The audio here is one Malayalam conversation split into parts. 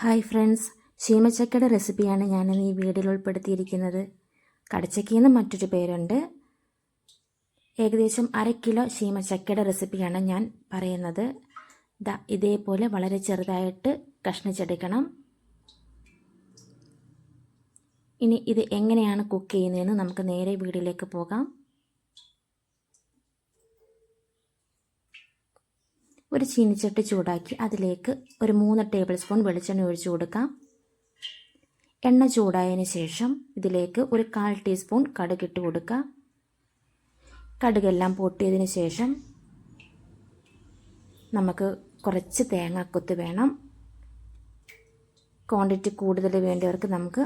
ഹായ് ഫ്രണ്ട്സ് ശീമച്ചക്കയുടെ റെസിപ്പിയാണ് ഞാനിന്ന് ഈ വീഡിയോയിൽ ഉൾപ്പെടുത്തിയിരിക്കുന്നത്. കടച്ചക്കയെന്ന് മറ്റൊരു പേരുണ്ട്. ഏകദേശം അര കിലോ ശീമച്ചക്കയുടെ റെസിപ്പിയാണ് ഞാൻ പറയുന്നത്. ഇതേപോലെ വളരെ ചെറുതായിട്ട് കഷ്ണിച്ചെടുക്കണം. ഇനി ഇത് എങ്ങനെയാണ് കുക്ക് ചെയ്യുന്നതെന്ന് നമുക്ക് നേരെ വീഡിയോയിലേക്ക് പോകാം. ഒരു ചീനിച്ചട്ടി ചൂടാക്കി അതിലേക്ക് ഒരു മൂന്ന് ടേബിൾ സ്പൂൺ വെളിച്ചെണ്ണ ഒഴിച്ചു കൊടുക്കാം. എണ്ണ ചൂടായതിന് ശേഷം ഇതിലേക്ക് ഒരു കാൽ ടീസ്പൂൺ കടുക് കടുകിട്ട് കൊടുക്കുക കടുകെല്ലാം പൊട്ടിയതിന് ശേഷം നമുക്ക് കുറച്ച് തേങ്ങാക്കൊത്ത് വേണം. ക്വാണ്ടിറ്റി കൂടുതൽ വേണ്ടവർക്ക് നമുക്ക്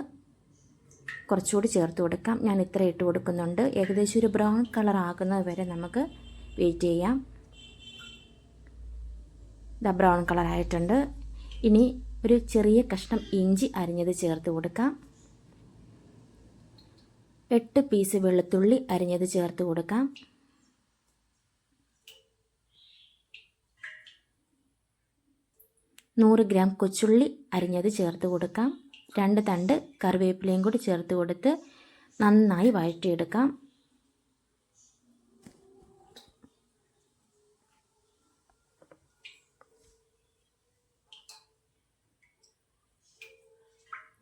കുറച്ചുകൂടി ചേർത്ത് കൊടുക്കാം. ഞാൻ ഇത്ര ഇട്ട് കൊടുക്കുന്നുണ്ട്. ഏകദേശം ഒരു ബ്രൗൺ കളർ ആകുന്നത് വരെ നമുക്ക് വെയിറ്റ് ചെയ്യാം. ഇതാ ബ്രൗൺ കളറായിട്ടുണ്ട്. ഇനി ഒരു ചെറിയ കഷ്ണം ഇഞ്ചി അരിഞ്ഞത് ചേർത്ത് കൊടുക്കാം. എട്ട് പീസ് വെളുത്തുള്ളി അരിഞ്ഞത് ചേർത്ത് കൊടുക്കാം. നൂറ് ഗ്രാം കൊച്ചുള്ളി അരിഞ്ഞത് ചേർത്ത് കൊടുക്കാം. രണ്ട് തണ്ട് കറിവേപ്പിലയും കൂടി ചേർത്ത് കൊടുത്ത് നന്നായി വഴറ്റിയെടുക്കാം.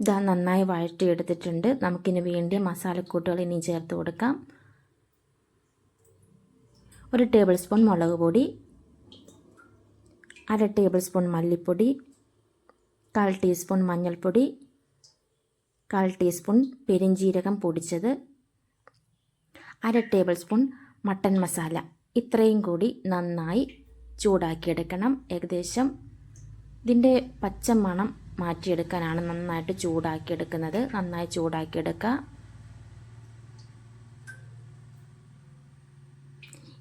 ഇതാ നന്നായി വഴറ്റിയെടുത്തിട്ടുണ്ട്. നമുക്കിന് വേണ്ടിയ മസാലക്കൂട്ടുകൾ ഇനി ചേർത്ത് കൊടുക്കാം. ഒരു ടേബിൾ സ്പൂൺ മുളക് പൊടി അര ടേബിൾ സ്പൂൺ മല്ലിപ്പൊടി കാൽ ടീസ്പൂൺ മഞ്ഞൾപ്പൊടി കാൽ ടീസ്പൂൺ പെരിഞ്ജീരകം പൊടിച്ചത് അര ടേബിൾ സ്പൂൺ മട്ടൻ മസാല. ഇത്രയും കൂടി നന്നായി ചൂടാക്കിയെടുക്കണം. ഏകദേശം ഇതിന്റെ പച്ചമണം മാറ്റിയെടുക്കാനാണ് നന്നായിട്ട് ചൂടാക്കിയെടുക്കുന്നത്. നന്നായി ചൂടാക്കിയെടുക്കുക.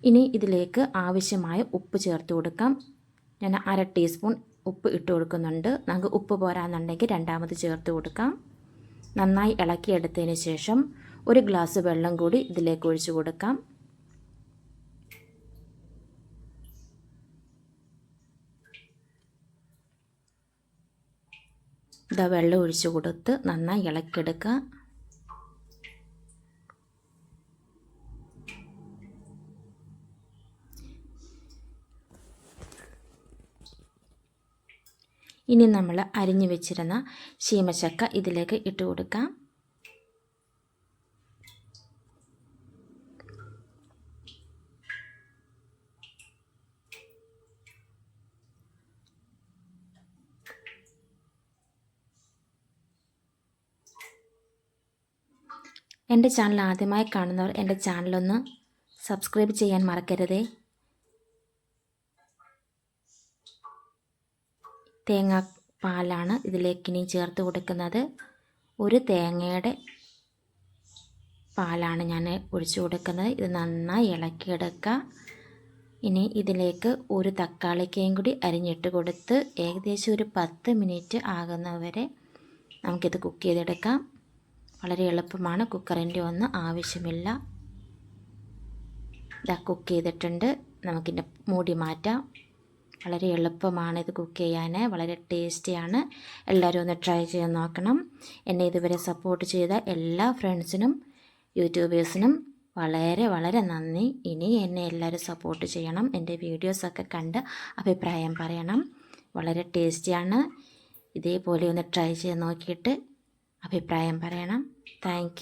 ഇനി ഇതിലേക്ക് ആവശ്യമായ ഉപ്പ് ചേർത്ത് കൊടുക്കാം. ഞാൻ അര ടീസ്പൂൺ ഉപ്പ് ഇട്ട് കൊടുക്കുന്നുണ്ട്. നമുക്ക് ഉപ്പ് പോരാന്നുണ്ടെങ്കിൽ രണ്ടാമത് ചേർത്ത് കൊടുക്കാം. നന്നായി ഇളക്കിയെടുത്തതിന് ശേഷം ഒരു ഗ്ലാസ് വെള്ളം കൂടി ഇതിലേക്ക് ഒഴിച്ചു കൊടുക്കാം. ഇതാ വെള്ളം ഒഴിച്ച് കൊടുത്ത് നന്നായി ഇളക്കിയെടുക്കുക. ഇനി നമ്മൾ അരിഞ്ഞു വെച്ചിരുന്ന ശീമച്ചക്ക ഇതിലേക്ക് ഇട്ട് കൊടുക്കാം. എന്റെ ചാനൽ ആദ്യമായി കാണുന്നവർ എന്റെ ചാനലൊന്ന് സബ്സ്ക്രൈബ് ചെയ്യാൻ മറക്കരുതേ. തേങ്ങ പാലാണ് ഇതിലേക്ക് ഇനി ചേർത്ത് കൊടുക്കുന്നത്. ഒരു തേങ്ങയുടെ പാലാണ് ഞാൻ ഒഴിച്ചു കൊടുക്കുന്നത്. ഇത് നന്നായി ഇളക്കിയെടുക്കുക. ഇനി ഇതിലേക്ക് ഒരു തക്കാളിക്കയും കൂടി അരിഞ്ഞിട്ട് കൊടുത്ത് ഏകദേശം ഒരു പത്ത് മിനിറ്റ് ആകുന്നവരെ നമുക്കിത് കുക്ക് ചെയ്തെടുക്കാം. വളരെ എളുപ്പമാണ്. കുക്കറിന്റെ ഒന്നും ആവശ്യമില്ല. ഇതാ കുക്ക് ചെയ്തിട്ടുണ്ട്. നമുക്കിന്റെ മൂടി മാറ്റാം. വളരെ എളുപ്പമാണ് ഇത് കുക്ക് ചെയ്യാൻ. വളരെ ടേസ്റ്റിയാണ്. എല്ലാവരും ഒന്ന് ട്രൈ ചെയ്യാൻ നോക്കണം. എന്നെ ഇതുവരെ സപ്പോർട്ട് ചെയ്ത എല്ലാ ഫ്രണ്ട്സിനും യൂട്യൂബേഴ്സിനും വളരെ വളരെ നന്ദി. ഇനി എന്നെ എല്ലാവരും സപ്പോർട്ട് ചെയ്യണം. എന്റെ വീഡിയോസൊക്കെ കണ്ട് അഭിപ്രായം പറയണം. വളരെ ടേസ്റ്റിയാണ്. ഇതേപോലെ ഒന്ന് ട്രൈ ചെയ്ത് നോക്കിയിട്ട് അഭിപ്രായം പറയണം. താങ്ക്